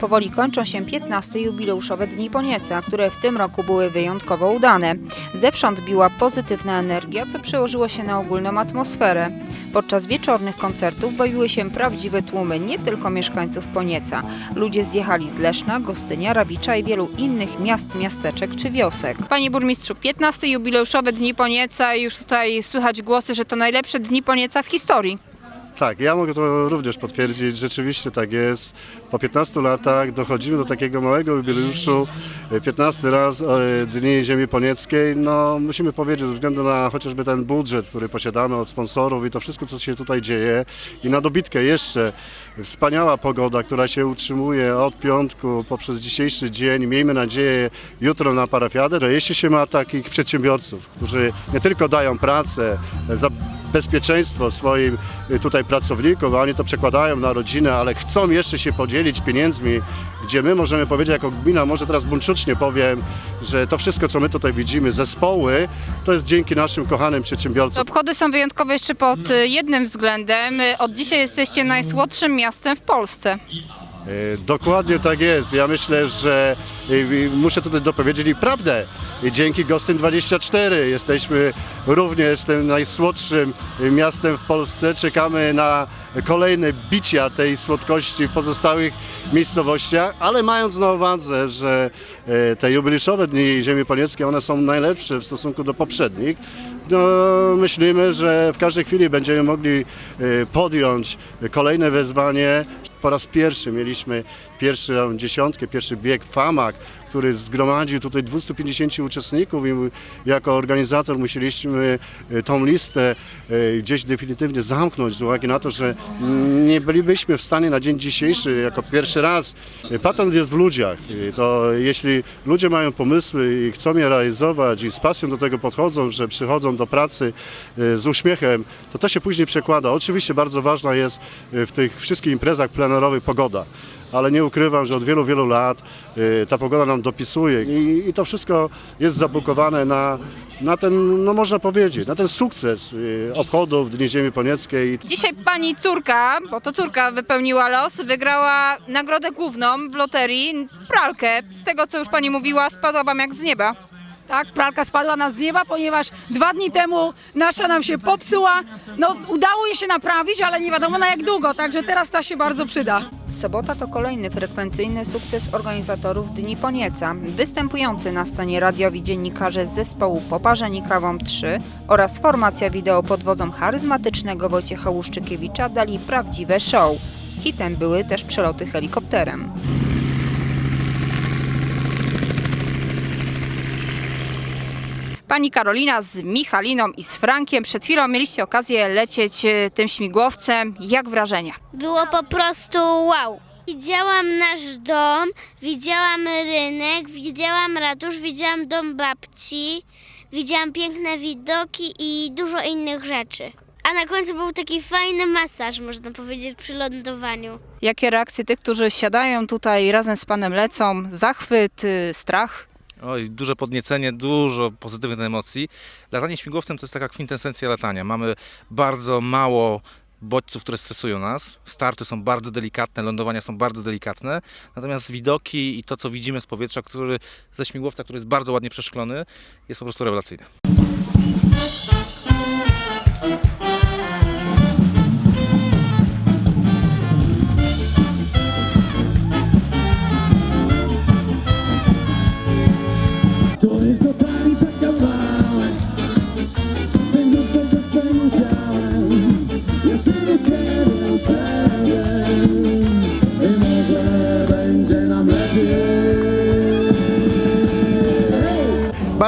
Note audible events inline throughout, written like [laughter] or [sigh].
Powoli kończą się 15 jubileuszowe Dni Ponieca, które w tym roku były wyjątkowo udane. Zewsząd biła pozytywna energia, co przełożyło się na ogólną atmosferę. Podczas wieczornych koncertów bawiły się prawdziwe tłumy nie tylko mieszkańców Ponieca. Ludzie zjechali z Leszna, Gostynia, Rawicza i wielu innych miast, miasteczek czy wiosek. Panie burmistrzu, 15 jubileuszowe Dni Ponieca i już tutaj słychać głosy, że to najlepsze Dni Ponieca w historii. Tak, ja mogę to również potwierdzić, rzeczywiście tak jest. Po 15 latach dochodzimy do takiego małego jubileuszu, e, 15 raz e, Dni Ziemi Ponieckiej. No musimy powiedzieć, ze względu na chociażby ten budżet, który posiadamy od sponsorów i to wszystko, co się tutaj dzieje i na dobitkę jeszcze wspaniała pogoda, która się utrzymuje od piątku poprzez dzisiejszy dzień. Miejmy nadzieję jutro na parafiadę, że jeśli się ma takich przedsiębiorców, którzy nie tylko dają pracę, bezpieczeństwo swoim y, tutaj pracownikom, a oni to przekładają na rodzinę, ale chcą jeszcze się podzielić pieniędzmi, gdzie my możemy powiedzieć jako gmina, może teraz buńczucznie powiem, że to wszystko, co my tutaj widzimy, zespoły, to jest dzięki naszym kochanym przedsiębiorcom. Obchody są wyjątkowe jeszcze pod y, jednym względem. Y, Od dzisiaj jesteście najsłodszym miastem w Polsce. E, Dokładnie tak jest. Ja myślę, że y, muszę tutaj dopowiedzieć i prawdę. Dzięki Gostyn 24 jesteśmy również tym najsłodszym miastem w Polsce. Czekamy na kolejne bicia tej słodkości w pozostałych miejscowościach, ale mając na uwadze, że e, te jubileuszowe dni Ziemi Ponieckiej, one są najlepsze w stosunku do poprzednich, no, myślimy, że w każdej chwili będziemy mogli e, podjąć kolejne wyzwanie. Po raz pierwszy mieliśmy pierwszą dziesiątkę, pierwszy bieg FAMAK, który zgromadził tutaj 250 uczestników i jako organizator musieliśmy e, tą listę e, gdzieś definitywnie zamknąć z uwagi na to, że nie bylibyśmy w stanie na dzień dzisiejszy jako pierwszy raz. e, Patent jest w ludziach. To jeśli ludzie mają pomysły i chcą je realizować i z pasją do tego podchodzą, że przychodzą do pracy z uśmiechem, to to się później przekłada. Oczywiście bardzo ważna jest w tych wszystkich imprezach plenerowych pogoda ale nie ukrywam, że od wielu, wielu lat y, ta pogoda nam dopisuje i, i to wszystko jest zabukowane na, na ten, no można powiedzieć, na ten sukces y, obchodów Dni Ziemi Ponieckiej. Dzisiaj pani córka, bo to córka wypełniła los, wygrała nagrodę główną w loterii, pralkę. Z tego, co już pani mówiła, spadła wam jak z nieba. Tak, pralka spadła nam z nieba, ponieważ dwa dni temu nasza nam się popsuła. No, udało jej się naprawić, ale nie wiadomo na jak długo, także teraz ta się bardzo przyda. Sobota to kolejny frekwencyjny sukces organizatorów Dni Ponieca. Występujący na scenie radiowi dziennikarze z zespołu Poparzeni Kawą 3 oraz formacja wideo pod wodzą charyzmatycznego Wojciecha Łuszczykiewicza dali prawdziwe show. Hitem były też przeloty helikopterem. Pani Karolina z Michaliną i z Frankiem przed chwilą mieliście okazję lecieć e, tym śmigłowcem. Jak wrażenia? Było po prostu wow. Widziałam nasz dom, widziałam rynek, widziałam ratusz, widziałam dom babci, widziałam piękne widoki i dużo innych rzeczy. A na końcu był taki fajny masaż, można powiedzieć, przy lądowaniu. Jakie reakcje tych, którzy siadają tutaj razem z panem lecą? Zachwyt, y, strach? Oj, duże podniecenie, dużo pozytywnych emocji. Latanie śmigłowcem to jest taka kwintesencja latania. Mamy bardzo mało bodźców, które stresują nas. Starty są bardzo delikatne, lądowania są bardzo delikatne. Natomiast widoki i to, co widzimy z powietrza, który, ze śmigłowca, który jest bardzo ładnie przeszklony, jest po prostu rewelacyjne.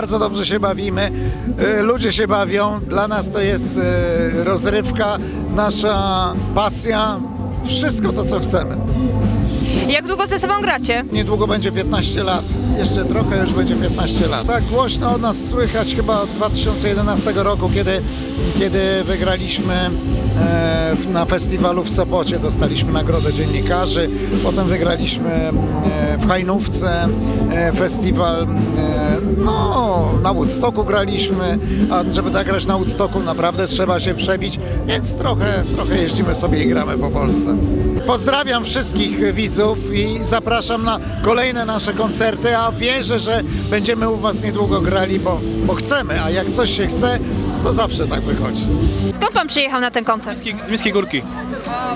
Bardzo dobrze się bawimy, y, ludzie się bawią, dla nas to jest y, rozrywka, nasza pasja, wszystko to co chcemy. Jak długo ze sobą gracie? Niedługo będzie 15 lat. Jeszcze trochę już będzie 15 lat. Tak głośno o nas słychać chyba od 2011 roku, kiedy, kiedy wygraliśmy e, na festiwalu w Sopocie. Dostaliśmy nagrodę dziennikarzy. Potem wygraliśmy e, w Hajnówce e, festiwal. E, no, na Woodstocku graliśmy. A żeby tak grać na Woodstocku naprawdę trzeba się przebić. Więc trochę, trochę jeździmy sobie i gramy po Polsce. Pozdrawiam wszystkich widzów i zapraszam na kolejne nasze koncerty, a wierzę, że będziemy u Was niedługo grali, bo, bo chcemy, a jak coś się chce, to zawsze tak wychodzi. Skąd pan przyjechał na ten koncert? Z Miejskiej Górki.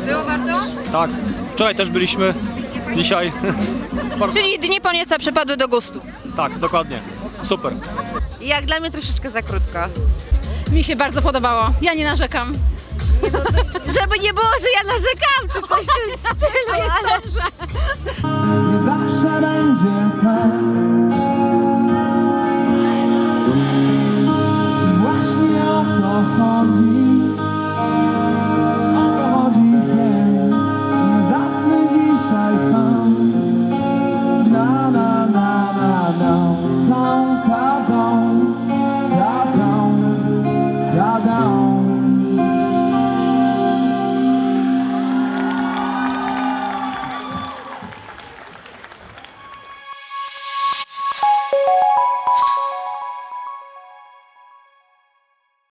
Było warto? Tak. Wczoraj też byliśmy. Dzisiaj. [laughs] Czyli Dni Ponieca przypadły do gustu. Tak, dokładnie. Super. Jak dla mnie troszeczkę za krótko. Mi się bardzo podobało. Ja nie narzekam. Żeby nie było, że ja narzekam, czy coś w tym [laughs] stylu, ale... Nie zawsze będzie tak.